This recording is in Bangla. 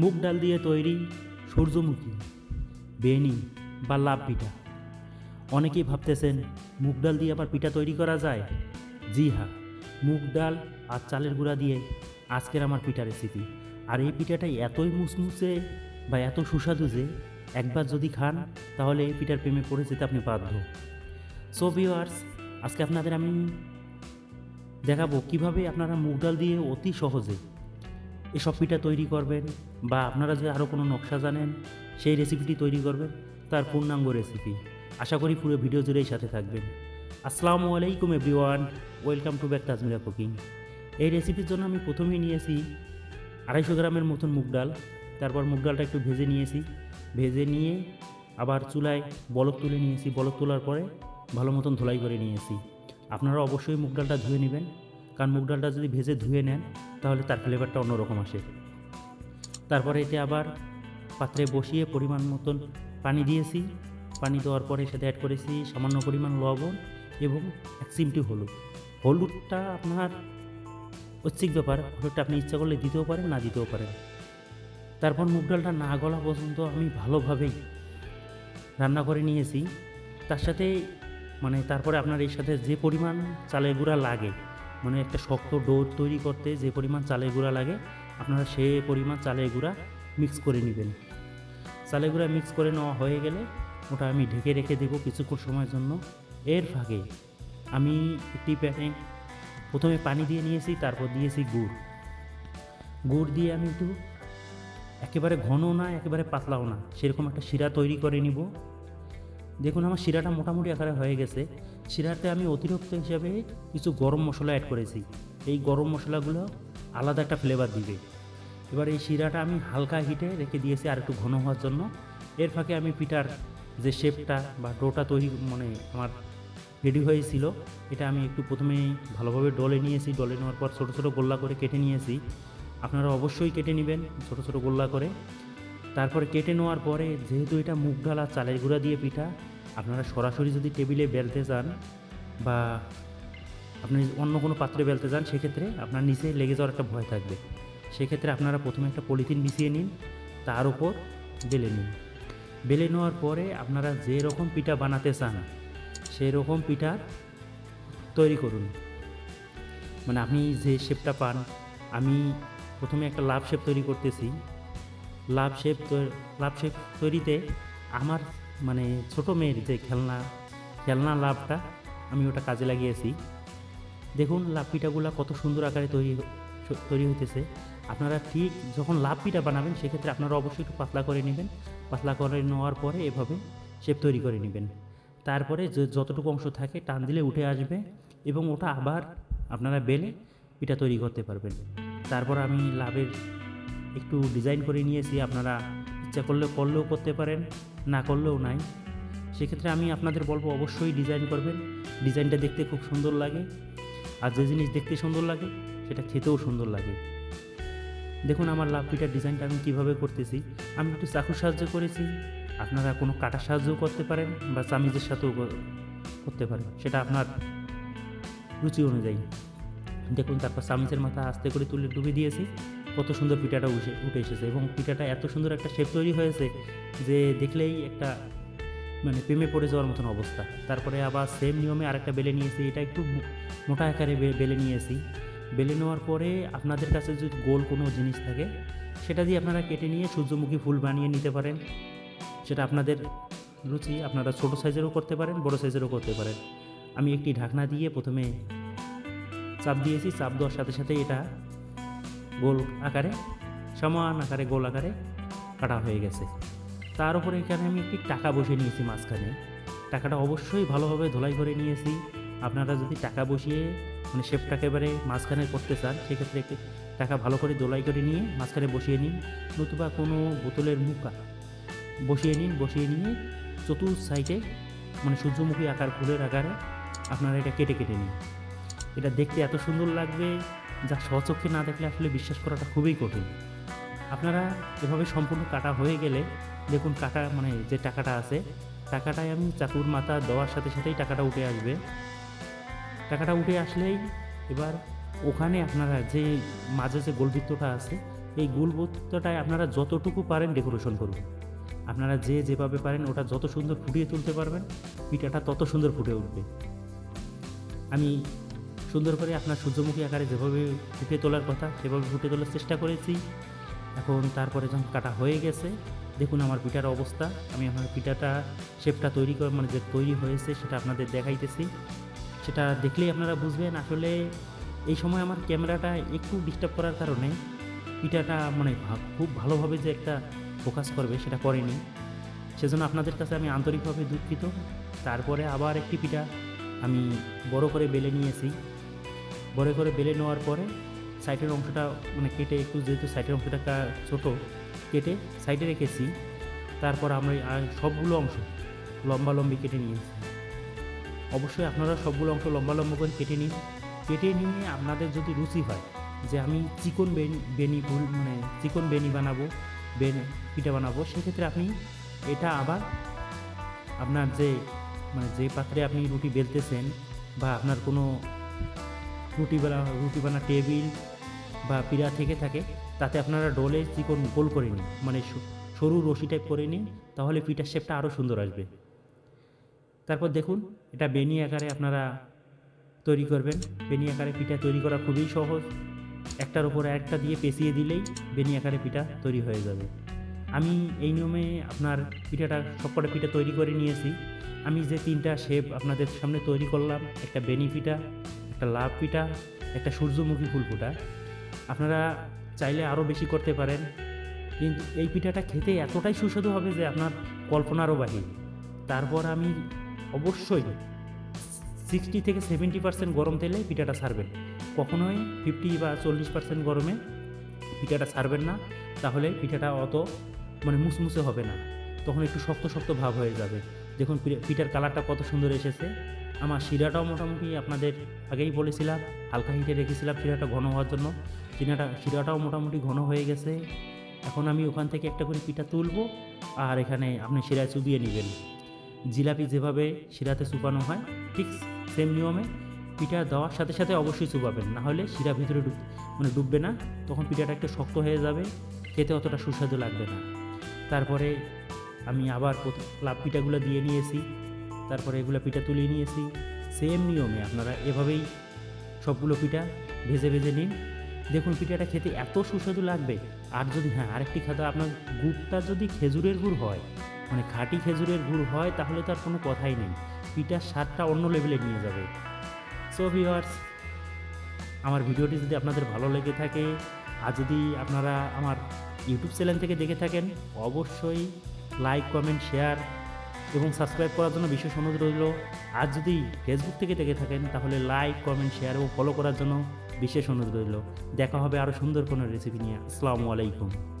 মুগ ডাল দিয়ে তৈরি সূর্যমুখী, বেনি বা লাভ পিঠা। অনেকেই ভাবতেছেন, মুগ ডাল দিয়ে আবার পিঠা তৈরি করা যায়? জি হ্যাঁ মুগ ডাল আর চালের গুঁড়া দিয়ে আজকের আমার পিঠা রেসিপি আর এই পিঠাটা এতই মুসমুসে বা এত সুস্বাদু যে একবার যদি খান, তাহলে এই পিঠার প্রেমে পড়ে যেতে আপনি বাধ্য। সো ভিওয়ার্স আজকে আপনাদের আমি দেখাবো কীভাবে আপনারা মুগ ডাল দিয়ে অতি সহজে এসব পিঠা তৈরি করবেন বা আপনারা যদি আরও কোনো নকশা জানেন, সেই রেসিপিটি তৈরি করবেন, তার পূর্ণাঙ্গ রেসিপি আশা করি পুরো ভিডিও জুড়েই সাথে থাকবেন। আসসালামু আলাইকুম everyone welcome to back Tazmira cooking এই রেসিপির জন্য আমি প্রথমেই নিয়েছি আড়াইশো গ্রামের মতন মুগ ডাল। তারপর মুগ ডালটা একটু ভেজে নিয়েছি। ভেজে নিয়ে আবার চুলায় বলক তুলে নিয়েছি। বলক তোলার পরে ভালো মতন ধোলাই করে নিয়েছি। আপনারা অবশ্যই মুগ ডালটা ধুয়ে নেবেন। কারণ মুগ ডালটা যদি ভেজে ধুয়ে নেন, তাহলে তার ফ্লেভারটা অন্যরকম আসে। তারপরে এতে আবার পাত্রে বসিয়ে পরিমাণ মতন পানি দিয়েছি। পানি দেওয়ার পরে সাথে অ্যাড করেছি সামান্য পরিমাণ লবণ এবং এক চিমটি হলুদ। হলুদটা আপনার ঐচ্ছিক ব্যাপার, হলুদটা আপনি ইচ্ছা করলে দিতেও পারেন, না দিতেও পারেন। তারপর মুগ ডালটা না গলা পর্যন্ত আমি ভালোভাবেই রান্না করে নিয়েছি। তার সাথে মানে তারপরে আপনার এর সাথে যে পরিমাণ চালের গুঁড়া লাগে মানে একটা শক্ত ডো তৈরি করতে যে পরিমাণ চালের গুঁড়া লাগে, আপনারা সে পরিমাণ চালের গুঁড়া মিক্স করে নেবেন। চালের গুঁড়া মিক্স করে নেওয়া হয়ে গেলে ওটা আমি ঢেকে রেখে দেবো কিছুক্ষণ সময়ের জন্য। এর ফাঁকে আমি একটি প্যানে প্রথমে পানি দিয়ে নিয়েছি, তারপর দিয়েছি গুড়। গুড় দিয়ে আমি একটু একেবারে ঘনও না, একেবারে পাতলাও না, সেরকম একটা শিরা তৈরি করে নিব। দেখুন, আমার শিরাটা মোটামুটি আকারে হয়ে গেছে। শিরাতে আমি অতিরিক্ত হিসাবে কিছু গরম মশলা অ্যাড করেছি। এই গরম মশলাগুলো আলাদা একটা ফ্লেভার দিবে। এবার এই শিরাটা আমি হালকা হিটে রেখে দিয়েছি আর একটু ঘন হওয়ার জন্য। এর ফাঁকে আমি পিঠার যে শেপটা বা ডোটা তৈরি মানে আমার রেডি হয়েছিল, এটা আমি একটু প্রথমেই ভালোভাবে ডলে নিয়েছি। ডলে নেওয়ার পর ছোটো ছোটো গোল্লা করে কেটে নিয়েছি। আপনারা অবশ্যই কেটে নেবেন ছোটো ছোটো গোল্লা করে। তারপরে কেটে নেওয়ার পরে যেহেতু এটা মুগ ডাল আর চালের গুঁড়া দিয়ে পিঠা, আপনারা সরাসরি যদি টেবিলে বেলতে চান বা আপনি অন্য কোনো পাত্রে বেলতে চান সেক্ষেত্রে আপনার নিচে লেগে যাওয়ার একটা ভয় থাকবে। সেক্ষেত্রে আপনারা প্রথমে একটা পলিথিন বিছিয়ে নিন, তার উপর বেলে নিন। বেলে নেওয়ার পরে আপনারা যে রকম পিঠা বানাতে চান সেই রকম পিঠা তৈরি করুন। মানে আপনি যে শেপটা পান, আমি প্রথমে একটা লাভ শেপ তৈরি করতেছি। লাভ শেপ লাভ শেপ তৈরিতে আমার মানে ছোট মেয়ের যে খেলনা খেলনা লাভটা আমি ওটা কাজে লাগিয়েছি। দেখুন লাভ পিঠাগুলো কত সুন্দর আকারে তৈরি তৈরি হইতেছে। আপনারা ঠিক যখন লাভ পিঠা বানাবেন সেক্ষেত্রে আপনারা অবশ্যই একটু পাতলা করে নেবেন। পাতলা করে নেওয়ার পরে এভাবে শেপ তৈরি করে নেবেন। তারপরে যে- যতটুকু অংশ থাকে টান দিলে উঠে আসবে এবং ওটা আবার আপনারা বেলে পিঠা তৈরি করতে পারবেন। তারপর আমি লাভের একটু ডিজাইন করে নিয়েছি, আপনারা ইচ্ছা করলে করলেও করতে পারেন, না করলেও নাই। সেক্ষেত্রে আমি আপনাদের বলব অবশ্যই ডিজাইন করবেন। ডিজাইনটা দেখতে খুব সুন্দর লাগে। আর যে জিনিস দেখতে সুন্দর লাগে, সেটা খেতেও সুন্দর লাগে। দেখুন আমার লাভ ডিজাইনটা আমি কীভাবে করতেছি। আমি একটু চাকুর সাহায্য করেছি। আপনারা কোনো কাটার সাহায্যও করতে পারেন বা চামিজের সাথেও করতে পারেন। সেটা আপনার রুচি অনুযায়ী। দেখুন, তারপর চামিচের মাথা আস্তে করে তুলে ডুবে দিয়েছি। কত সুন্দর পিঠাটা উঠে উঠে এসেছে এবং পিঠাটা এত সুন্দর একটা শেপ তৈরি হয়েছে যে দেখলেই একটা মানে প্রেমে পড়ে যাওয়ার মতন অবস্থা। তারপরে আবার সেম নিয়মে আরেকটা বেলে নিয়েছি, এটা একটু মোটা আকারে বেলে নিয়েছি। বেলে নেওয়ার পরে আপনাদের কাছে যদি গোল কোনো জিনিস থাকে, সেটা দিয়ে আপনারা কেটে নিয়ে সূর্যমুখী ফুল বানিয়ে নিতে পারেন। সেটা আপনাদের রুচি, আপনারা ছোটো সাইজেরও করতে পারেন, বড় সাইজেরও করতে পারেন। আমি একটি ঢাকনা দিয়ে প্রথমে চাপ দিয়েছি, চাপ দেওয়ার সাথে সাথে এটা গোল আকারে, সমান আকারে, গোল আকারে কাটা হয়ে গেছে। তার উপরে এখানে আমি একটি টাকা বসিয়ে নিয়েছি মাঝখানে। টাকাটা অবশ্যই ভালোভাবে ধোলাই করে নিয়েছি। আপনারা যদি টাকা বসিয়ে মানে শেপটাকে এবারে মাঝখানে করতে চান, সেক্ষেত্রে টাকা ভালো করে দোলাই করে নিয়ে মাঝখানে বসিয়ে নিন, নতুবা কোনো বোতলের মুখা বসিয়ে নিন, বসিয়ে নিয়ে চতুর্থ সাইডে মানে সূর্যমুখী আকার, ফুলের আকারে আপনারা এটা কেটে কেটে নিন। এটা দেখতে এত সুন্দর লাগবে যা স্বচক্ষে না দেখলে আসলে বিশ্বাস করাটা খুবই কঠিন। আপনারা এভাবে সম্পূর্ণ কাটা হয়ে গেলে, দেখুন কাটা মানে যে টাকাটা আছে টাকাটায় আমি চাকুর মাথা দেওয়ার সাথে সাথেই টাকাটা উঠে আসবে। টাকাটা উঠে আসলেই এবার ওখানে আপনারা যে মাঝে যে গোলবৃত্তটা আছে, এই গোলবত্তটায় আপনারা যতটুকু পারেন ডেকোরেশন করুন। আপনারা যে যেভাবে পারেন ওটা যত সুন্দর ফুটিয়ে তুলতে পারবেন, পিঠাটা তত সুন্দর ফুটে উঠবে। আমি সুন্দর করে আপনার সূর্যমুখী আকারে যেভাবে ফুটিয়ে তোলার কথা, সেভাবে ফুটিয়ে তোলার চেষ্টা করেছি। এখন তারপরে যখন কাটা হয়ে গেছে, দেখুন আমার পিঠার অবস্থা। আমি আমার পিঠাটা, শেপটা তৈরি করে মানে যে তৈরি হয়েছে সেটা আপনাদের দেখাইতেছি। সেটা দেখলেই আপনারা বুঝবেন আসলে এই সময় আমার ক্যামেরাটা একটু ডিস্টার্ব করার কারণে পিঠাটা মানে খুব ভালোভাবে যে একটা ফোকাস করবে সেটা করেনি। সেজন্য আপনাদের কাছে আমি আন্তরিকভাবে দুঃখিত। তারপরে আবার একটি পিঠা আমি বড় করে বেলে নিয়েছি। বড় করে বেলে নেওয়ার পরে সাইডের অংশটা মানে কেটে একটু যেহেতু সাইডের অংশটা ছোটো, কেটে সাইডে রেখেছি। তারপর আমরা সবগুলো অংশ লম্বা লম্বি কেটে নিয়েছি। অবশ্যই আপনারা সবগুলো অংশ লম্বা লম্বা করে কেটে নিন। কেটে নিয়ে আপনাদের যদি রুচি হয় যে আমি চিকন বেনি বেনি ফুল মানে চিকন বেনি বানাবো, বেন, পিঠা বানাবো, সেক্ষেত্রে আপনি এটা আবার আপনার যে মানে যে পাত্রে আপনি রুটি বেলতেছেন বা আপনার কোনো রুটি বানা রুটি বানা টেবিল বা পিড়া থেকে থাকে, তাতে আপনারা ডোলে চিকন গোল করে নিন। মানে সরু রশি টাইপ করে নিন তাহলে পিঠার শেপটা আরও সুন্দর আসবে। তারপর দেখুন, এটা বেনি আকারে আপনারা তৈরি করবেন। বেনি আকারে পিঠা তৈরি করা খুবই সহজ। একটার উপর একটা দিয়ে পেঁচিয়ে দিলেই বেনি আকারে পিঠা তৈরি হয়ে যাবে। আমি এই নিয়মে আপনার পিঠাটা, সবকটা পিঠা তৈরি করে নিয়েছি। আমি যে তিনটা শেপ আপনাদের সামনে তৈরি করলাম, একটা বেনি পিঠা একটা লাভ পিঠা, একটা সূর্যমুখী ফুল ফুটা। আপনারা চাইলে আরও বেশি করতে পারেন। কিন্তু এই পিঠাটা খেতে এতটাই সুস্বাদু হবে যে আপনার কল্পনারও বাহির। তারপর আমি অবশ্যই সিক্সটি থেকে সেভেন্টি পার্সেন্ট গরম তেলে পিঠাটা ছাড়বেন। কখনোই ফিফটি বা চল্লিশ পার্সেন্ট গরমে পিঠাটা ছাড়বেন না। তাহলে পিঠাটা অত মানে মুসমুসে হবে না। তখন একটু শক্ত শক্ত ভাব হয়ে যাবে। দেখুন পিঠার কালারটা কত সুন্দর এসেছে। আমার শিরাটাও মোটামুটি আপনাদের আগেই বলেছিলাম, হালকা হিটে রেখেছিলাম শিরাটা ঘন হওয়ার জন্য। শিরাটা, শিরাটাও মোটামুটি ঘন হয়ে গেছে। এখন আমি ওখান থেকে একটা করে পিঠা তুলবো আর এখানে আপনি শিরায় চুবিয়ে নেবেন। জিলাপি যেভাবে শিরাতে চুপানো হয়, ঠিক সেম নিয়মে পিঠা দেওয়ার সাথে সাথে অবশ্যই চুপাবেন না হলে শিরা ভিতরে ডুব মানে ডুববে না, তখন পিঠাটা একটু শক্ত হয়ে যাবে, খেতে অতটা সুস্বাদু লাগবে না। তারপরে আমি আবার লাভ পিঠাগুলো দিয়ে নিয়েছি। তারপরে এগুলো পিঠা তুলে নিয়েছি। সেম নিয়মে আপনারা এভাবেই সবগুলো পিঠা ভেজে ভেজে নিন। দেখুন পিঠাটা খেতে এত সুস্বাদু লাগবে। আর যদি হ্যাঁ আরেকটি খাতা, আপনার গুড়টা যদি খেজুরের গুড় হয় মানে খাঁটি খেজুরের গুড় হয়, তাহলে তার কোনো কথাই নেই। পিঠার স্বাদটা অন্য লেভেলে নিয়ে যাবে। সো ভিওয়ার্স আমার ভিডিওটি যদি আপনাদের ভালো লেগে থাকে, আর যদি আপনারা আমার ইউটিউব চ্যানেল থেকে দেখে থাকেন, অবশ্যই লাইক কমেন্ট শেয়ার এবং সাবস্ক্রাইব করার জন্য বিশেষ অনুরোধ রইল। আর যদি ফেসবুক থেকে দেখে থাকেন, তাহলে লাইক কমেন্ট শেয়ার এবং ফলো করার জন্য বিশেষ অনুরোধ রইল। দেখা হবে আরও সুন্দর কোনো রেসিপি নিয়ে। আসসালামু আলাইকুম।